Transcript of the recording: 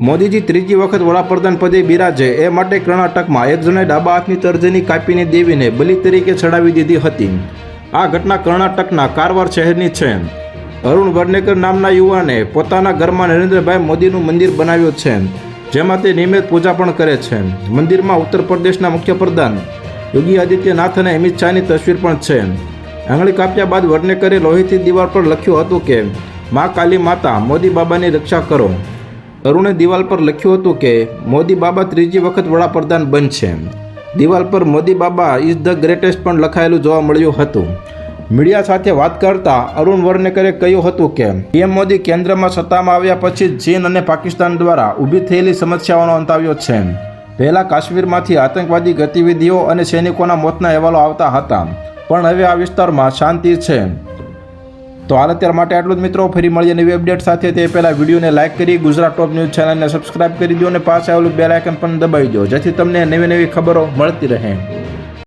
મોદીજી ત્રીજી વખત વડાપ્રધાન પદે બિરાજે. એ માટે કર્ણાટકમાં એક જણે ડાબા હાથની તર્જની કાપીને દેવીને બલિ તરીકે ચડાવી દીધી હતી. આ ઘટના કર્ણાટકના કારવાર શહેરની છે. અરુણ વર્ણેકર નામના યુવાને પોતાના ઘરમાં નરેન્દ્રભાઈ મોદીનું મંદિર બનાવ્યું છે. જેમાં તે નિયમિત પૂજા પણ કરે છે. મંદિરમાં ઉત્તર પ્રદેશના મુખ્યપ્રધાન યોગી આદિત્યનાથ અને અમિત શાહની તસવીર પણ છે. આંગળી કાપ્યા બાદ વર્ણેકરે લોહીથી દિવાલ પર લખ્યું હતું કે, મા કાલી માતા, મોદી બાબાની રક્ષા કરો. અરુણે દિવાલ પર લખ્યું હતું કે, મોદી બાબા ત્રીજી વખત વડાપ્રધાન બનશે. દિવાલ પર Modi Baba is the greatest પણ લખાયેલું જોવા મળ્યું હતું. મીડિયા સાથે વાત કરતા અરુણ વર્નેકરે કહ્યું હતું કે, પીએમ મોદી કેન્દ્રમાં સત્તામાં આવ્યા પછી ચીન અને પાકિસ્તાન દ્વારા ઊભી થયેલી સમસ્યાઓનો અંત આવ્યો છે. પહેલાં કાશ્મીરમાંથી આતંકવાદી ગતિવિધિઓ અને સૈનિકોના મોતના અહેવાલો આવતા હતા. પણ હવે આ વિસ્તારમાં શાંતિ છે. તો હાલ અત્યાર માટે આટલું જ મિત્રો. ફરી મળીએ નવી અપડેટ સાથે. તે પહેલાં વિડીયોને લાઇક કરી ગુજરાત ટોપ ન્યૂઝ ચેનલને સબસ્ક્રાઇબ કરી દો અને પાસે આવેલું બેલ આઇકન પણ દબાવી દો. જેથી તમને નવી નવી ખબરો મળતી રહે.